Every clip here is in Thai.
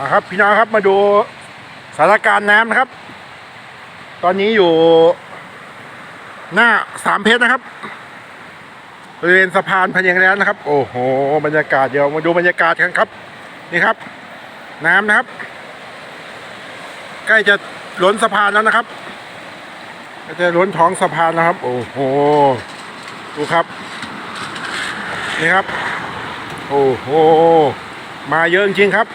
อ่าครับพี่น้องครับมาดูสถานการณ์น้ำนะครับ ตอนนี้อยู่หน้าสามเพชรนะครับบริเวณสะพานพะเยงแล้วนะครับ โอ้โห บรรยากาศเดี๋ยวมาดูบรรยากาศกันครับ นี่ครับ น้ำนะครับ ใกล้จะล้นสะพานแล้วนะครับใกล้จะล้นท้องสะพานแล้วครับ โอ้โหดูครับ นี่ครับ โอ้โหมาเยอะจริงครับ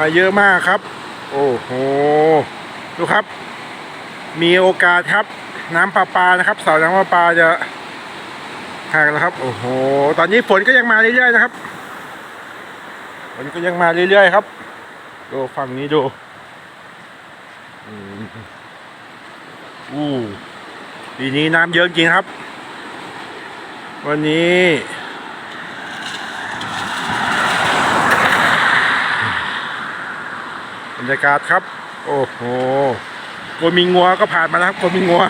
มาเยอะมากครับ โอ้โห ดูครับ มีโอกาสครับ น้ำประปานะครับเสาน้ำประปาจะหักแล้วครับ โอ้โห ตอนนี้ฝนก็ยังมาเรื่อยๆนะครับ ฝนก็ยังมาเรื่อยๆครับ ดูฝั่งนี้ดูอู้ปีนี้น้ำเยอะจริงครับ วันนี้ รยากาศครับ โอ้โหโกมีงัวก็ผ่านมาแล้วครับโกมีงัว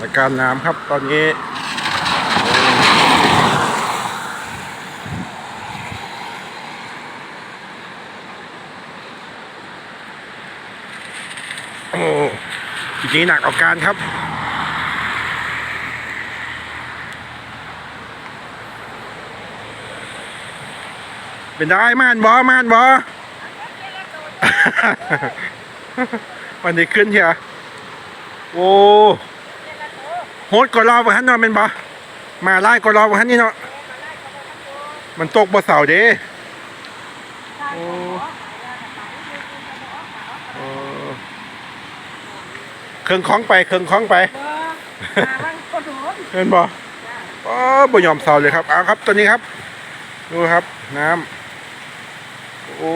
อาการน้ำครับตอนนี้โอ้ทีนี้หนักเอาการครับ เป็นได้ม่านบอม่านบอวันนี้ขึ้นเถอะโอ้โหดกว่ารอบวันนั้นเนาะเป็นบอมาไล่กว่ารอบวันนั้นนี่เนาะมันตกบ่เสาเด้โอ้เออเครื่องคล้องไปเครื่องคล้องไปมันก็โดนเห็นบ่อ๋อบ่ยอมเสาเลยครับเอาครับตัวนี้ครับ ดูครับน้ำ โอ้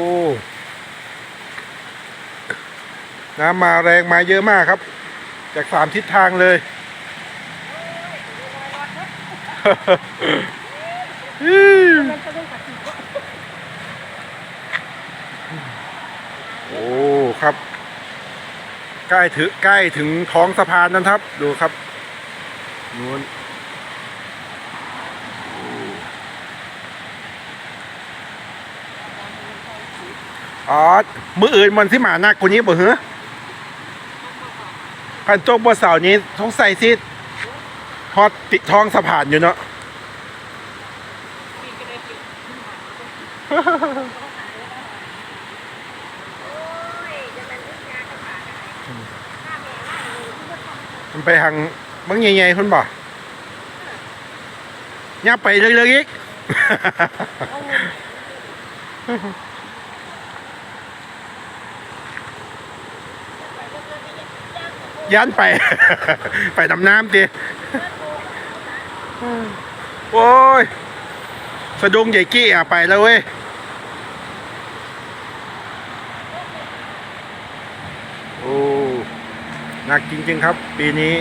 น้ำมาแรงมาเยอะมากครับ จากสามทิศทางเลยมันก็ต้องกระติกโอ้ครับ ใกล้ถึงใกล้ถึงท้องสะพานนั้นครับ ดูครับนู้น อ๋อ มืออื่นมันที่หมาหนักกว่านี้บ่เหรอพันโต๊ะบนเสานี้ท้องใส่ซิฮอตติดท้องสะพานอยู่เนาะมันไปทางบางใหญ่ๆคนบ่ย่าไปเรื่อยๆอีก ยันไป ไปดำน้ำดิโอ้ย สะดุ้งใหญ่กี้อะไปแล้วเว้ยโอ้หนักจริงๆครับ ปีนี้